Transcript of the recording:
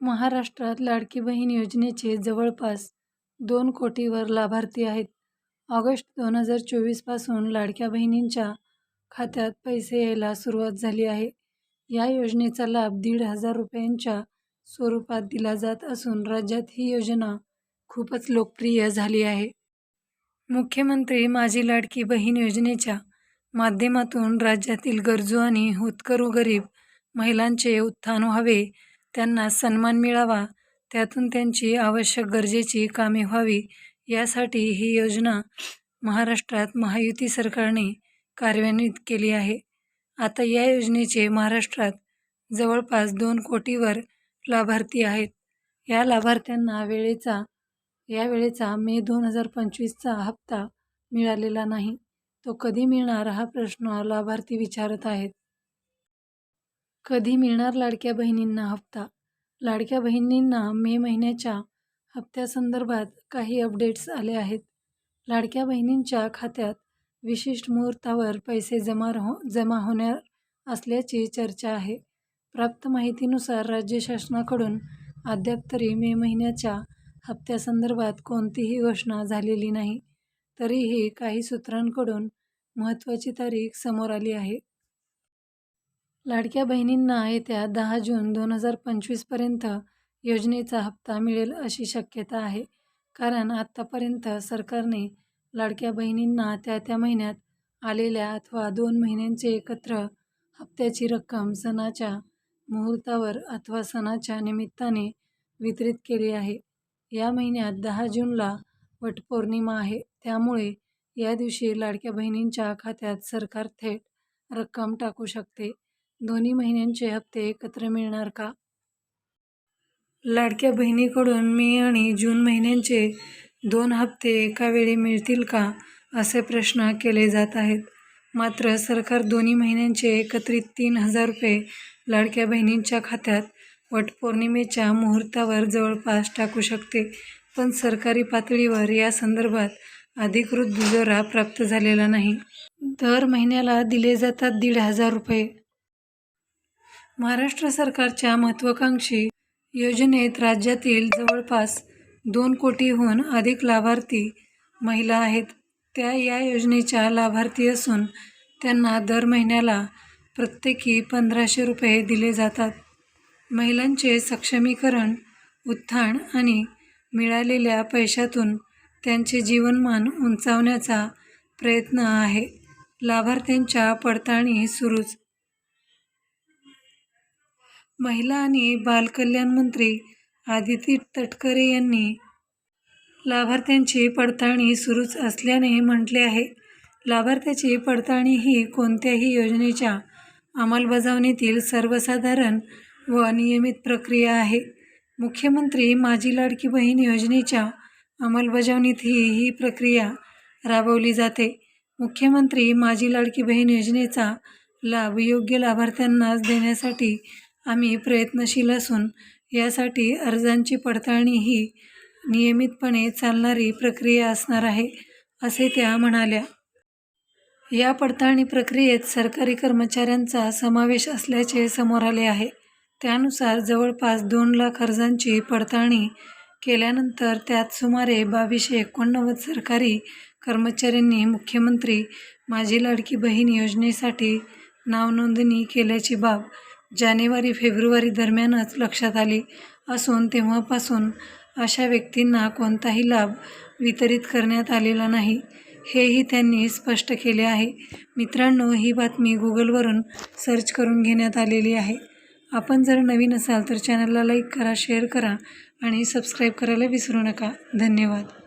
महाराष्ट्रात लाडकी बहीण योजनेचे जवळपास दोन कोटीवर लाभार्थी आहेत. ऑगस्ट दोन हजार चोवीसपासून लाडक्या बहिणींच्या खात्यात पैसे यायला सुरुवात झाली आहे. या योजनेचा लाभ दीड हजार रुपयांच्या स्वरूपात दिला जात असून राज्यात ही योजना खूपच लोकप्रिय झाली आहे. मुख्यमंत्री माझी लाडकी बहीण योजनेच्या माध्यमातून राज्यातील गरजू आणि होतकरू गरीब महिलांचे उत्थान व्हावे, त्यांना सन्मान मिळावा, त्यातून त्यांची आवश्यक गरजेची कामे व्हावी यासाठी ही योजना महाराष्ट्रात महायुती सरकारने कार्यान्वित केली आहे. आता या योजनेचे महाराष्ट्रात जवळपास दोन कोटीवर लाभार्थी आहेत. या लाभार्थ्यांना वेळेचा या वेळेचा मे दोन हजार पंचवीसचा हप्ता मिळालेला नाही. तो कधी मिळणार हा प्रश्न लाभार्थी विचारत आहेत. कधी मिळणार लाडक्या बहिणींना हप्ता? लाडक्या बहिणींना मे महिन्याच्या हप्त्यासंदर्भात काही अपडेट्स आले आहेत. लाडक्या बहिणींच्या खात्यात विशिष्ट मुहूर्तावर पैसे जमा हो जमा होणार असल्याची चर्चा आहे. प्राप्त माहितीनुसार राज्य शासनाकडून अद्याप तरी मे महिन्याच्या हप्त्यासंदर्भात कोणतीही घोषणा झालेली नाही. तरीही काही सूत्रांकडून महत्त्वाची तारीख समोर आली आहे. लाडक्या बहिणींना येत्या दहा जून दोन हजार पंचवीसपर्यंत योजनेचा हप्ता मिळेल अशी शक्यता आहे. कारण आत्तापर्यंत सरकारने लाडक्या बहिणींना त्या त्या महिन्यात आलेल्या अथवा दोन महिन्यांचे एकत्र हप्त्याची रक्कम सणाच्या मुहूर्तावर अथवा सणाच्या निमित्ताने वितरित केली आहे. या महिन्यात दहा जूनला वटपौर्णिमा आहे. त्यामुळे या दिवशी लाडक्या बहिणींच्या खात्यात सरकार थेट रक्कम टाकू शकते. दोन्ही महिन्यांचे हप्ते एकत्र मिळणार का? लाडक्या बहिणीकडून मे आणि जून महिन्यांचे दोन हप्ते एका वेळी मिळतील का, असे प्रश्न केले जात आहेत. मात्र सरकार दोन्ही महिन्यांचे एकत्रित तीन हजार रुपये लाडक्या बहिणींच्या खात्यात वटपौर्णिमेच्या मुहूर्तावर जवळपास टाकू शकते. पण सरकारी पातळीवर या संदर्भात अधिकृत दुजोरा प्राप्त झालेला नाही. दर महिन्याला दिले जातात दीड हजार रुपये. महाराष्ट्र सरकारच्या महत्त्वाकांक्षी योजनेत राज्यातील जवळपास दोन कोटीहून अधिक लाभार्थी महिला आहेत. त्या या योजनेच्या लाभार्थी असून त्यांना दर महिन्याला प्रत्येकी पंधराशे रुपये दिले जातात. महिलांचे सक्षमीकरण, उत्थान आणि मिळालेल्या पैशातून त्यांचे जीवनमान उंचावण्याचा प्रयत्न आहे. लाभार्थ्यांच्या पडताळणी सुरूच महिला आणि बालकल्याण मंत्री आदिती तटकरे यांनी लाभार्थ्यांची पडताळणी सुरूच असल्याने म्हटले आहे. लाभार्थ्याची पडताळणी ही कोणत्याही योजनेच्या अंमलबजावणीतील सर्वसाधारण व नियमित प्रक्रिया आहे. मुख्यमंत्री माझी लाडकी बहीण योजनेच्या अंमलबजावणीतही ही प्रक्रिया राबवली जाते. मुख्यमंत्री माझी लाडकी बहीण योजनेचा लाभ योग्य लाभार्थ्यांनाच देण्यासाठी आम्ही प्रयत्नशील असून यासाठी अर्जांची पडताळणी ही नियमितपणे चालणारी प्रक्रिया असणार आहे, असे त्या म्हणाल्या. या पडताळणी प्रक्रियेत सरकारी कर्मचाऱ्यांचा समावेश असल्याचे समोर आले आहे. त्यानुसार जवळपास दोन लाख अर्जांची पडताळणी केल्यानंतर त्यात सुमारे बावीसशे एकोणनव्वद सरकारी कर्मचाऱ्यांनी मुख्यमंत्री माझी लाडकी बहीण योजनेसाठी नावनोंदणी केल्याची बाब जानेवारी फेब्रुवारी दरम्यानच लक्षात आली असून तेव्हापासून अशा व्यक्तींना कोणताही लाभ वितरित करण्यात आलेला नाही, हेही त्यांनी स्पष्ट केले आहे. मित्रांनो, ही बातमी गुगलवरून सर्च करून घेण्यात आलेली आहे. आपण जर नवीन असाल तर चॅनलला लाईक करा, शेअर करा आणि सबस्क्राईब करायला विसरू नका. धन्यवाद.